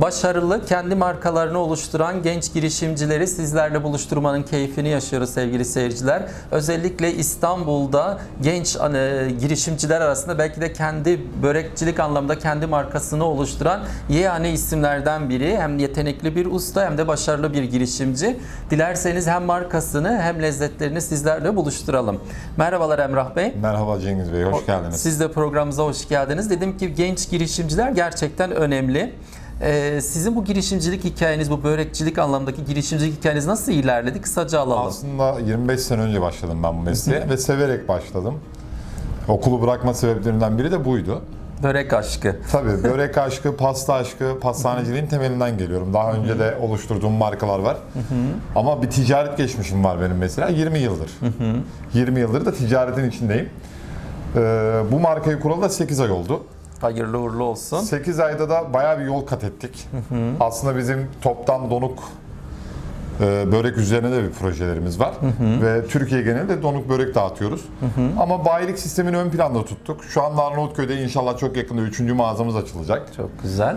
Başarılı, kendi markalarını oluşturan genç girişimcileri sizlerle buluşturmanın keyfini yaşıyoruz sevgili seyirciler. Özellikle İstanbul'da genç e, girişimciler arasında belki de kendi börekçilik anlamda kendi markasını oluşturan yegane isimlerden biri. Hem yetenekli bir usta hem de başarılı bir girişimci. Dilerseniz hem markasını hem lezzetlerini sizlerle buluşturalım. Merhabalar Emrah Bey. Merhaba Cengiz Bey, hoş geldiniz. Siz de programımıza hoş geldiniz. Dedim ki genç girişimciler gerçekten önemli. Ee, sizin bu girişimcilik hikayeniz, bu börekçilik anlamdaki girişimcilik hikayeniz nasıl ilerledi? Kısaca alalım. Aslında 25 sene önce başladım ben bu mesleğe ve severek başladım. Okulu bırakma sebeplerinden biri de buydu. Börek aşkı. Tabii börek aşkı, pasta aşkı, pastaneciliğin temelinden geliyorum. Daha önce de oluşturduğum markalar var. Ama bir ticaret geçmişim var benim mesela 20 yıldır. 20 yıldır da ticaretin içindeyim. Ee, bu markayı kuralı da 8 ay oldu. Hayırlı uğurlu olsun. 8 ayda da bayağı bir yol kat ettik. Aslında bizim toptan donuk e, börek üzerine de bir projelerimiz var. Ve Türkiye genelinde donuk börek dağıtıyoruz. Ama bayilik sistemini ön planda tuttuk. Şu anda Arnavutköy'de inşallah çok yakında 3. mağazamız açılacak. Çok güzel.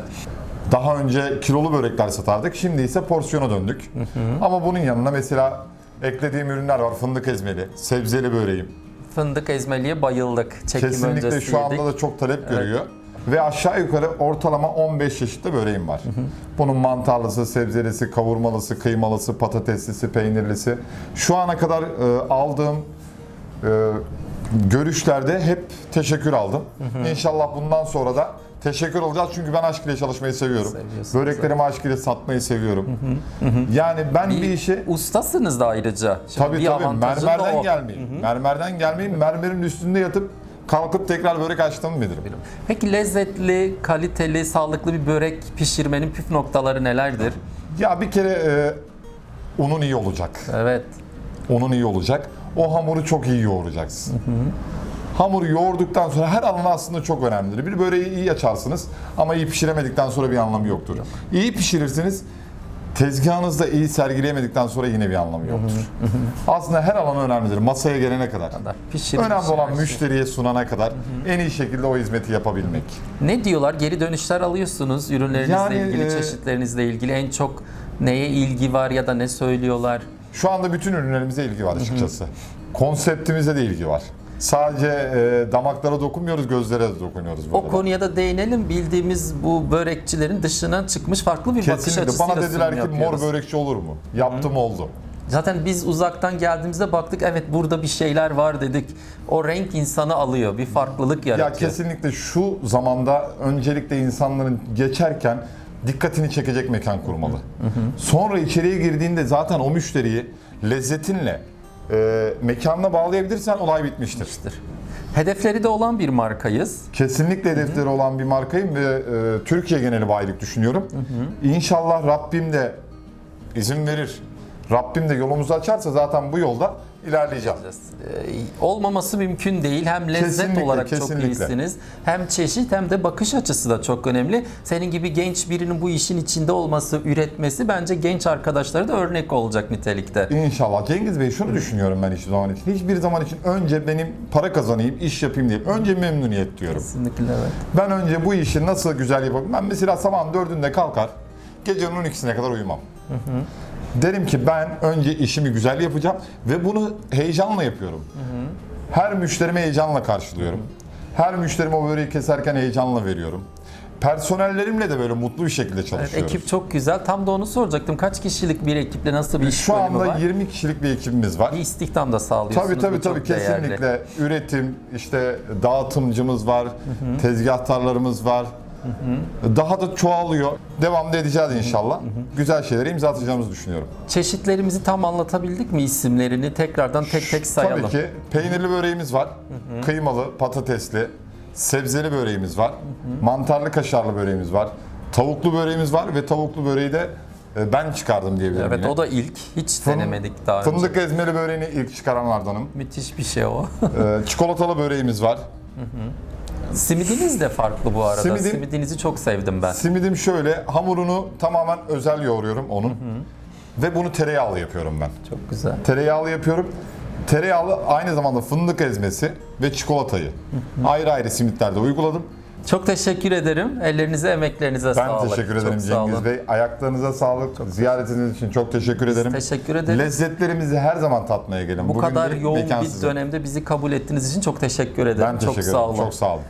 Daha önce kilolu börekler satardık. Şimdi ise porsiyona döndük. Ama bunun yanına mesela eklediğim ürünler var. Fındık ezmeli, sebzeli böreğim. Fındık ezmeliye bayıldık. Çekim Kesinlikle öncesi şu anda yedik. da çok talep görüyor. Ve aşağı yukarı ortalama 15 çeşitli böreğim var. Bunun mantarlısı, sebzelisi, kavurmalısı, kıymalısı, patateslisi, peynirlisi. Şu ana kadar e, aldığım e, görüşlerde hep teşekkür aldım. İnşallah bundan sonra da teşekkür alacağız çünkü ben aşk ile çalışmayı seviyorum. Böreklerimi aşk ile satmayı seviyorum. Yani ben bir, Bir işi ustasınız da ayrıca. Şimdi Tabii bir tabii mermerden gelmeyin. Mermerden gelmeyin. Mermerin üstünde yatıp kalkıp tekrar börek açtığımı bilirim. Peki lezzetli, kaliteli, sağlıklı bir börek pişirmenin püf noktaları nelerdir? Ya bir kere e, unun iyi olacak. Evet. Unun iyi olacak. O hamuru çok iyi yoğuracaksın. Hamuru yoğurduktan sonra her alanı aslında çok önemlidir. Bir böreği iyi açarsınız ama iyi pişiremedikten sonra bir anlamı yoktur. İyi pişirirsiniz. Tezgahınızda iyi sergileyemedikten sonra yine bir anlamı yoktur. Aslında her alan önemlidir. Masaya gelene kadar. Pişirmiş Önemli olan her şey. müşteriye sunana kadar en iyi şekilde o hizmeti yapabilmek. Ne diyorlar? Geri dönüşler alıyorsunuz ürünlerinizle Yani, ilgili, e, çeşitlerinizle ilgili. En çok neye ilgi var ya da ne söylüyorlar? Şu anda bütün ürünlerimize ilgi var açıkçası. Konseptimize de ilgi var. Sadece e, damaklara dokunmuyoruz, gözlere de dokunuyoruz. O burada. konuya da değinelim. Bildiğimiz bu börekçilerin dışına çıkmış farklı bir bakış Kesinlikle. açısıyla Bana dediler ki mor yapıyoruz. börekçi olur mu? Yaptım oldu. Zaten biz uzaktan geldiğimizde baktık evet burada bir şeyler var dedik. O renk insanı alıyor. Bir farklılık Ya yaratıyor. kesinlikle şu zamanda öncelikle insanların geçerken dikkatini çekecek mekan kurmalı. Sonra içeriye girdiğinde zaten o müşteriyi lezzetinle e, mekanına bağlayabilirsen olay bitmiştir. Hedefleri de olan bir markayız. Kesinlikle hedefleri olan bir markayım ve e, Türkiye geneli bayilik düşünüyorum. İnşallah Rabbim de izin verir. Rabbim de yolumuzu açarsa zaten bu yolda ilerleyeceğim. Ee, olmaması mümkün değil. Hem lezzet Kesinlikle, olarak çok kesinlikle. iyisiniz. Hem çeşit hem de bakış açısı da çok önemli. Senin gibi genç birinin bu işin içinde olması, üretmesi bence genç arkadaşlara da örnek olacak nitelikte. İnşallah. Cengiz Bey şunu düşünüyorum ben hiçbir zaman için. Hiçbir zaman için önce benim para kazanayım, iş yapayım diye. Önce memnuniyet diyorum. Kesinlikle evet. Ben önce bu işi nasıl güzel yapabilirim? Ben mesela sabahın dördünde kalkar, gecenin 12'sine kadar uyumam. Derim ki ben önce işimi güzel yapacağım ve bunu heyecanla yapıyorum. Her müşterime heyecanla karşılıyorum. Her müşterime o böreği keserken heyecanla veriyorum. Personellerimle de böyle mutlu bir şekilde Evet, çalışıyoruz. ekip çok güzel. Tam da onu soracaktım. Kaç kişilik bir ekiple nasıl bir iş Şu anda var? 20 kişilik bir ekibimiz var. Bir istihdam da sağlıyorsunuz. Tabii tabii tabii çok değerli. kesinlikle üretim işte dağıtımcımız var, tezgahtarlarımız var. Daha da çoğalıyor. Devamlı edeceğiz inşallah. Güzel şeylere imza atacağımızı düşünüyorum. Çeşitlerimizi tam anlatabildik mi isimlerini? Tekrardan tek tek sayalım. Tabii ki peynirli böreğimiz var. Kıymalı, patatesli, sebzeli böreğimiz var. Mantarlı kaşarlı böreğimiz var. Tavuklu böreğimiz var ve tavuklu böreği de e, ben çıkardım diyebilirim Evet yine. o da ilk. Hiç Fın- denemedik daha önce. Fındık ezmeli böreğini ilk çıkaranlardanım. Müthiş bir şey o. Ee, çikolatalı böreğimiz var. Simidiniz de farklı bu arada. Simidim- Simidinizi çok sevdim ben. Simidim şöyle, hamurunu tamamen özel yoğuruyorum onun. Ve bunu tereyağlı yapıyorum ben. Çok güzel. Tereyağlı yapıyorum. Tereyağlı aynı zamanda fındık ezmesi ve çikolatayı ayrı ayrı simitlerde uyguladım. Çok teşekkür ederim. Ellerinize, emeklerinize Ben sağlık. teşekkür Çok ederim sağ Cengiz olun. Bey. Ayaklarınıza sağlık. Ziyaretiniz için çok teşekkür ederim. Teşekkür ederim. Lezzetlerimizi her zaman tatmaya gelin. Bu Bugün kadar yoğun mekan bir sizin. dönemde bizi kabul ettiğiniz için çok teşekkür ederim. Ben teşekkür çok ederim. sağ olun. Çok sağ olun.